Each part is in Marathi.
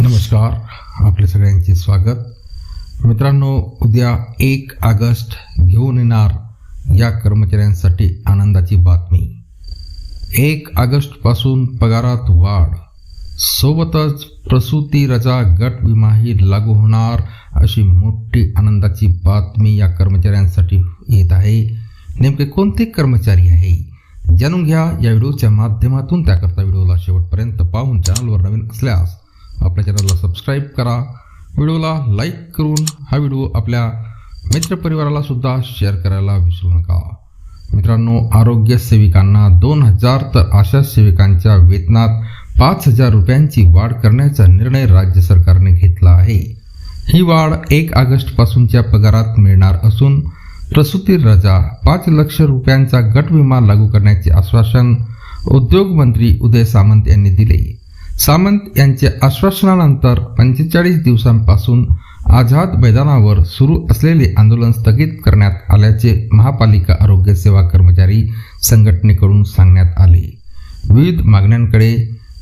नमस्कार आपले सगळ्यांचे स्वागत. मित्रांनो उद्या एक ऑगस्ट घेऊन येणार या कर्मचाऱ्यांसाठी आनंदाची बातमी. एक ऑगस्टपासून पगारात वाढ. सोबतच प्रसूती रजा गट विमाही लागू होणार अशी मोठी आनंदाची बातमी या कर्मचाऱ्यांसाठी येत आहे. नेमके कोणते कर्मचारी आहे? जाणून घ्या या व्हिडिओच्या माध्यमातून. त्याकरता व्हिडिओला शेवटपर्यंत पाहून चॅनलवर नवीन असल्यास आपल्या चॅनलला सबस्क्राईब करा. व्हिडिओला लाईक करून हा व्हिडिओ आपल्या मित्रपरिवाराला सुद्धा शेअर करायला विसरू नका. मित्रांनो आरोग्य सेविकांना दोन हजार तर आशा सेविकांच्या वेतनात पाच हजार रुपयांची वाढ करण्याचा निर्णय राज्य सरकारने घेतला आहे. ही वाढ एक ऑगस्टपासूनच्या पगारात मिळणार असून प्रसूती रजा पाच लक्ष रुपयांचा गट विमा लागू करण्याचे आश्वासन उद्योग मंत्री उदय सामंत यांनी दिले. सामंत यांच्या आश्वासनानंतर पंचेचाळीस दिवसांपासून आझाद मैदानावर सुरू असलेले आंदोलन स्थगित करण्यात आल्याचे महापालिका आरोग्य सेवा कर्मचारी संघटनेकडून सांगण्यात आले. विविध मागण्यांकडे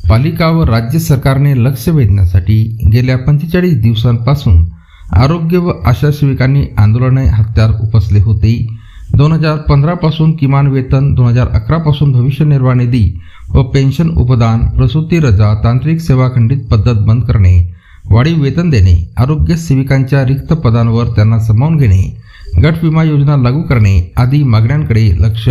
पालिका व राज्य सरकारने लक्ष वेधण्यासाठी गेल्या पंचेचाळीस दिवसांपासून आरोग्य व आशा सेविकांनी आंदोलने हत्यार उपसले होते. दोन हजार पंधरापासून किमान वेतन दोन हजार अकरापासून भविष्य निर्वाह निधी व पेन्शन उपदान प्रसूती रजा तांत्रिक सेवा खंडित पद्धत बंद करणे वाढीव वेतन देणे आरोग्य सेविकांच्या रिक्त पदांवर त्यांना सामावून घेणे गट विमा योजना लागू करणे आदी मागण्यांकडे लक्ष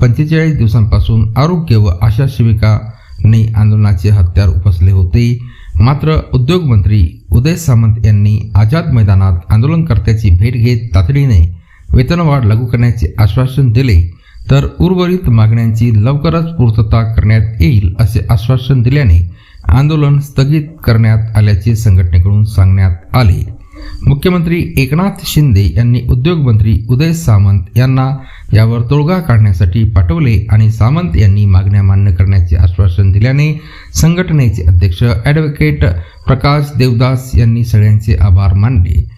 पंचेचाळीस दिवसांपासून आरोग्य व आशा सेविकांनी आंदोलनाचे हत्यार उपसले होते. मात्र उद्योगमंत्री उदय सामंत यांनी आझाद मैदानात आंदोलनकर्त्याची भेट घेत तातडीने वेतनवाढ लागू करण्याचे आश्वासन दिले तर उर्वरित मागण्यांची लवकरच पूर्तता करण्यात येईल असे आश्वासन दिल्याने आंदोलन स्थगित करण्यात आल्याचे संघटनेकडून सांगण्यात आले. मुख्यमंत्री एकनाथ शिंदे यांनी उद्योगमंत्री उदय सामंत यांना यावर तोडगा काढण्यासाठी पाठवले आणि सामंत यांनी मागण्या मान्य करण्याचे आश्वासन दिल्याने संघटनेचे अध्यक्ष ॲडव्होकेट प्रकाश देवदास यांनी सगळ्यांचे आभार मानले.